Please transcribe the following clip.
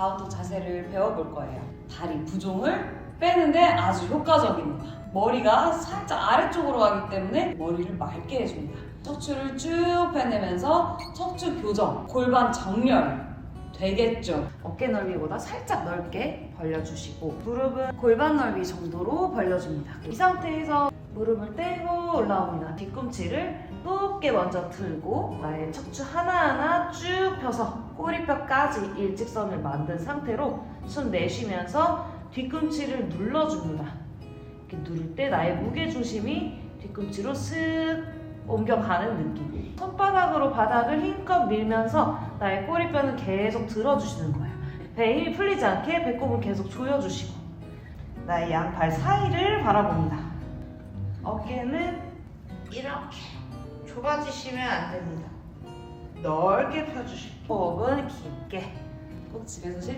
다운독 자세를 배워볼 거예요. 다리 부종을 빼는데 아주 효과적입니다. 머리가 살짝 아래쪽으로 가기 때문에 머리를 맑게 해줍니다. 척추를 쭉 빼내면서 척추 교정, 골반 정렬 되겠죠. 어깨 넓이보다 살짝 넓게 벌려주시고 무릎은 골반 넓이 정도로 벌려줍니다. 이 상태에서 무릎을 떼고 올라옵니다. 뒤꿈치를 높게 먼저 들고 나의 척추 하나하나 쭉 펴서 꼬리뼈까지 일직선을 만든 상태로 숨 내쉬면서 뒤꿈치를 눌러줍니다. 이렇게 누를 때 나의 무게 중심이 뒤꿈치로 쓱 옮겨가는 느낌. 손바닥으로 바닥을 힘껏 밀면서 나의 꼬리뼈는 계속 들어주시는 거예요. 배에 힘이 풀리지 않게 배꼽을 계속 조여주시고 나의 양발 사이를 바라봅니다. 어깨는 이렇게 좁아지시면 안 됩니다. 넓게 펴주시고 호흡은 깊게. 꼭 집에서 실